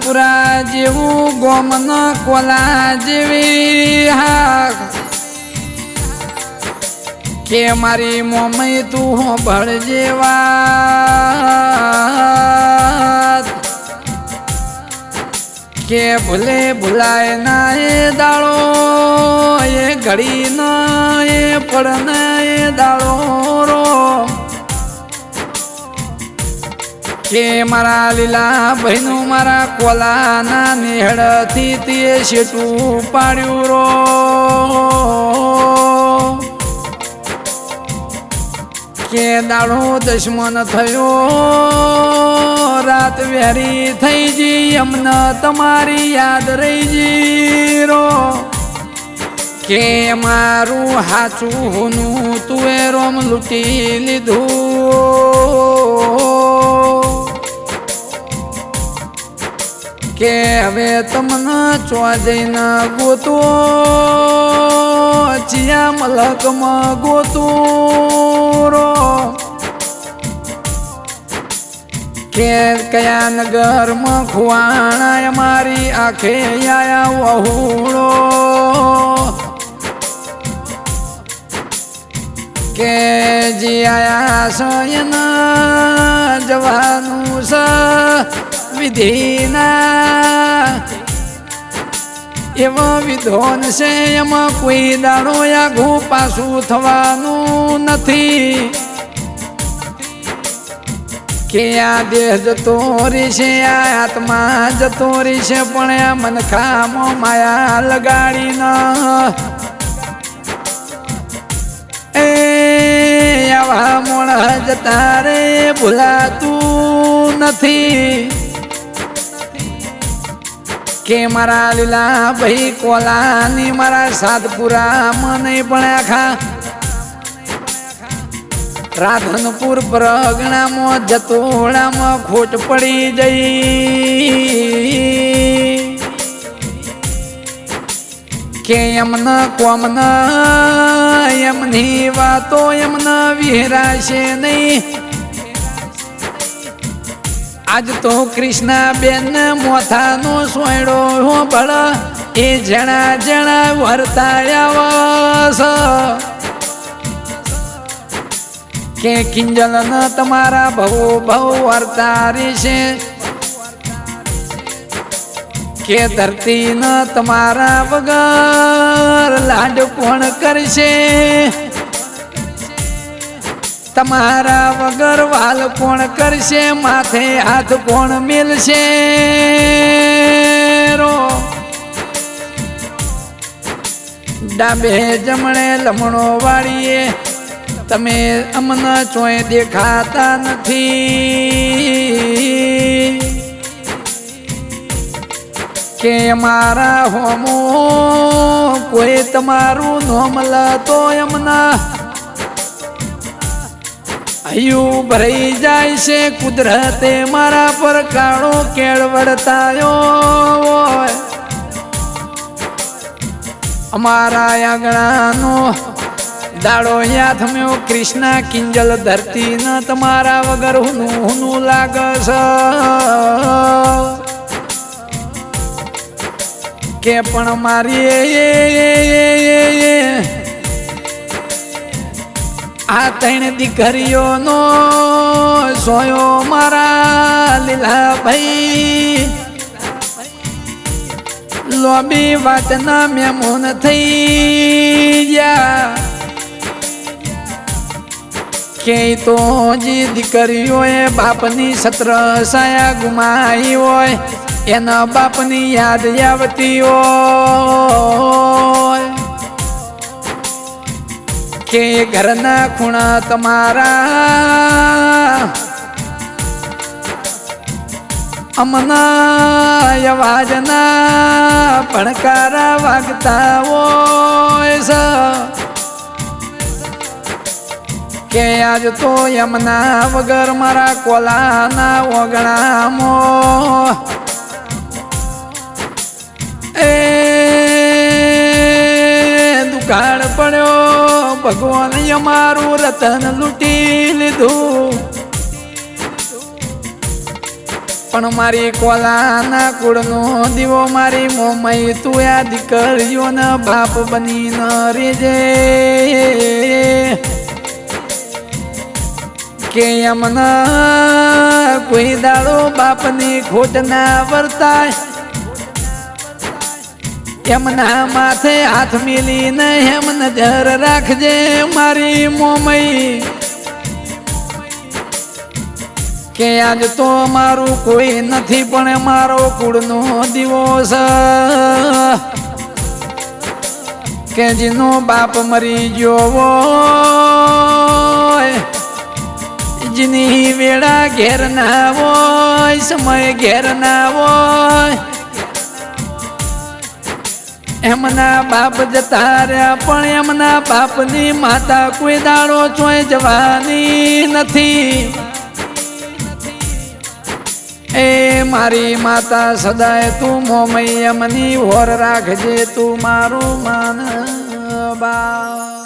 સાધપુરા જેવું ગોમન કોલા જેવી હા કે મારી મોમય તું ભળ જેવા. કે ભૂલે ભૂલાય ના એ દાળો એ ઘડી ના એ પડ એ દાળો રો. કે મારા લીલા ભાઈનું મારા કોલાના નેહડથી તે શેટું પાડ્યું રો. કે દાડો દશમન થયો. રાત વેરી થઈ જી અમને તમારી યાદ રહી જી રો. કે મારું હાચું હોનું તુએ રોમ લૂંટી લીધું. કે હવે તમને ચો જઈને ગોતો. ચિયા મલકમાં ગોતો રો. કે કયા નગરમાં ખુવાણા મારી આંખે આયા વહુડો કે જી આયા સોયના જવાનું સ વિધિના. એવો વિધોન છે એમાં કોઈ દાડો આઘું પાછું થવાનું નથી. કે આ દેહ જતો છે, આ આત્મા જતો છે, પણ આ મનખામાં માયા લગાડીના એ આવા મોણ જતા રે, ભૂલાતું નથી. કે મારા લીલા ભાઈ કોલાની મારા સાતપુરા મને પણ આખા રાધનપુર પ્રગણામાં જતોડામાં ખોટ પડી જઈ. કે એમના કોમના, એમની વાતો ન વિહરાશે નહીં. આજ તો કૃષ્ણા બેન મોથાનો સોયડો હો ભળ એ જણા જણા વર્તાયા કે કિંજલ ન તમારા ભવો ભવ વર્તારી છે. કે ધરતી ન તમારા વગર લાડ કોણ કરશે? તમારા વગર વાલ કોણ કરશે? માથે હાથ કોણ મિલશે? ડાબે જમણે લમણો વાળીએ. તમે અમને ચોય દેખાતા નથી. કે મારા હોમો કોઈ તમારું નોમ લતો એમના હયું ભરાઈ જાય છે કુદરતે મારા પર કાળો કેળવડતાયો અમારા આંગણાનો દાડો યાદ મેં કૃષ્ણ કિંજલ ધરતી ન તમારા વગર હુનું હુનું લાગસ. કે પણ મારી ત્રણ દીકરીઓનો સોયો મારા લીલા ભાઈ લોબી વાતના મેમોન થઈ ગયા. કે તો જે દીકરીઓએ બાપની સત્ર સાયા ગુમાઈ હોય, એના બાપની યાદ આવતી હોય. કે ઘરના ખૂણા તમારા અમના અવાજના ભણકારા વાગતા હોય કે આજ તો યમના વગર મારા કોલાના ઓગણામો. એ ભગવાન અમારું રતન લૂંટી લીધું. પણ મારી કોલાના કુળનો દીવો મારી મોમય તું આ દીકરીઓને બાપ બની ન રેજે કે ન કોઈ દાડો બાપની ખોટ ના વર્તાય. એમના માથે હાથ મિલીને એમ નજર રાખજે મારી મોમઈ. કે આજ તો મારું કોઈ નથી, પણ મારો કુળનો દિવસ. કે જેનો બાપ મરી ગયો જેની વેળા ઘેર ના હોય, સમય ઘેર ના હોય એમના બાપ જતા રહ્યા પણ એમના બાપની માતા કોઈ દાડો ચોય જવાની નથી. એ મારી માતા સદાય તું મોમૈયા એમની હોર રાખજે તું મારું માન બા